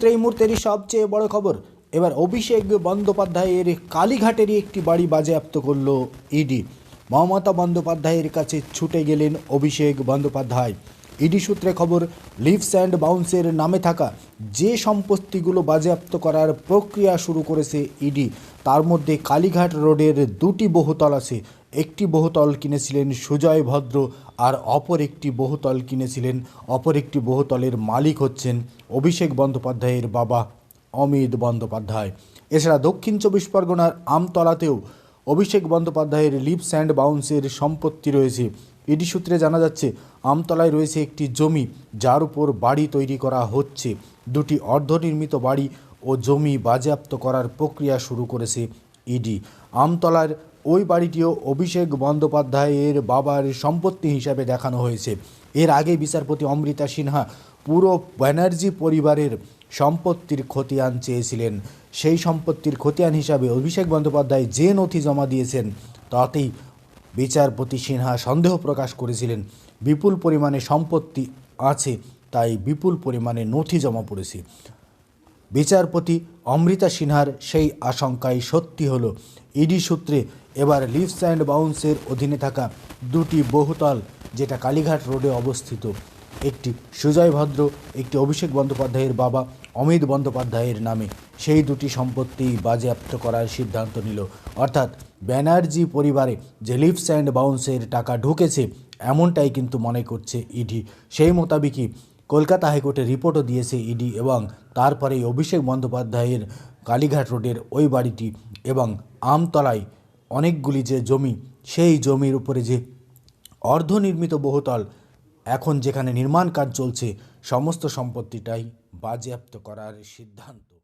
এই মুহূর্তেরই সবচেয়ে বড় খবর, এবার অভিষেক বন্দ্যোপাধ্যায়ের কালীঘাটেরই একটি বাড়ি বাজেয়াপ্ত করল ইডি মমতা বন্দ্যোপাধ্যায়ের কাছে ছুটে গেলেন অভিষেক বন্দ্যোপাধ্যায়। ইডি সূত্রে খবর, লিভস অ্যান্ড বাউন্সের নামে থাকা যে সম্পত্তিগুলো বাজেয়াপ্ত করার প্রক্রিয়া শুরু করেছে ইডি তার মধ্যে কালীঘাট রোডের দুটি বহুতল আছে। একটি বহুতল কিনেছিলেন সুজয় ভদ্র আর অপর একটি বহুতল কিনেছিলেন, অপর একটি বহুতলের মালিক হচ্ছেন অভিষেক বন্দ্যোপাধ্যায়ের বাবা অমিত বন্দ্যোপাধ্যায়। এছাড়া দক্ষিণ চব্বিশ পরগনার আমতলাতেও অভিষেক বন্দ্যোপাধ্যায়ের লিপস অ্যান্ড বাউন্সের সম্পত্তি রয়েছে। ইডি সূত্রে জানা যাচ্ছে, আমতলায় রয়েছে একটি জমি যার উপর বাড়ি তৈরি করা হচ্ছে। দুটি অর্ধনির্মিত বাড়ি ও জমি বাজেয়াপ্ত করার প্রক্রিয়া শুরু করেছে ইডি। আমতলার ওই বাড়িটিও অভিষেক বন্দ্যোপাধ্যায়ের বাবার সম্পত্তি হিসাবে দেখানো হয়েছে। এর আগে বিচারপতি অমৃতা সিনহা পুরো ব্যানার্জি পরিবারের সম্পত্তির খতিয়ান চেয়েছিলেন। সেই সম্পত্তির খতিয়ান হিসাবে অভিষেক বন্দ্যোপাধ্যায় যে নথি জমা দিয়েছেন, তাতেই বিচারপতি সিনহা সন্দেহ প্রকাশ করেছিলেন। বিপুল পরিমাণে সম্পত্তি আছে, তাই বিপুল পরিমাণে নথি জমা পড়েছে। বিচারপতি অমৃতা সিনহার সেই আশঙ্কাই সত্যি হল। ইডি সূত্রে এবার লিভস অ্যান্ড বাউন্সের অধীনে থাকা দুটি বহুতল, যেটা কালীঘাট রোডে অবস্থিত। একটি সুজয় ভদ্র, একটি অভিষেক বন্দ্যোপাধ্যায়ের বাবা অমিত বন্দ্যোপাধ্যায়ের নামে। সেই দুটি সম্পত্তি বাজেয়াপ্ত করার সিদ্ধান্ত নিল। অর্থাৎ ব্যানার্জি পরিবারে যে লিভস অ্যান্ড বাউন্সের টাকা ঢুকেছে, এমনটাই কিন্তু মনে করছে ইডি। সেই মোতাবেকই কলকাতা হাইকোর্টে রিপোর্টও দিয়েছে ইডি এবং তারপরেই অভিষেক বন্দ্যোপাধ্যায়ের কালীঘাট রোডের ওই বাড়িটি এবং আমতলায় অনেকগুলি যে জমি, সেই জমির উপরে যে অর্ধনির্মিত বহুতল, এখন যেখানে নির্মাণ কাজ চলছে, সমস্ত সম্পত্তিটাই বাজেয়াপ্ত করার সিদ্ধান্ত।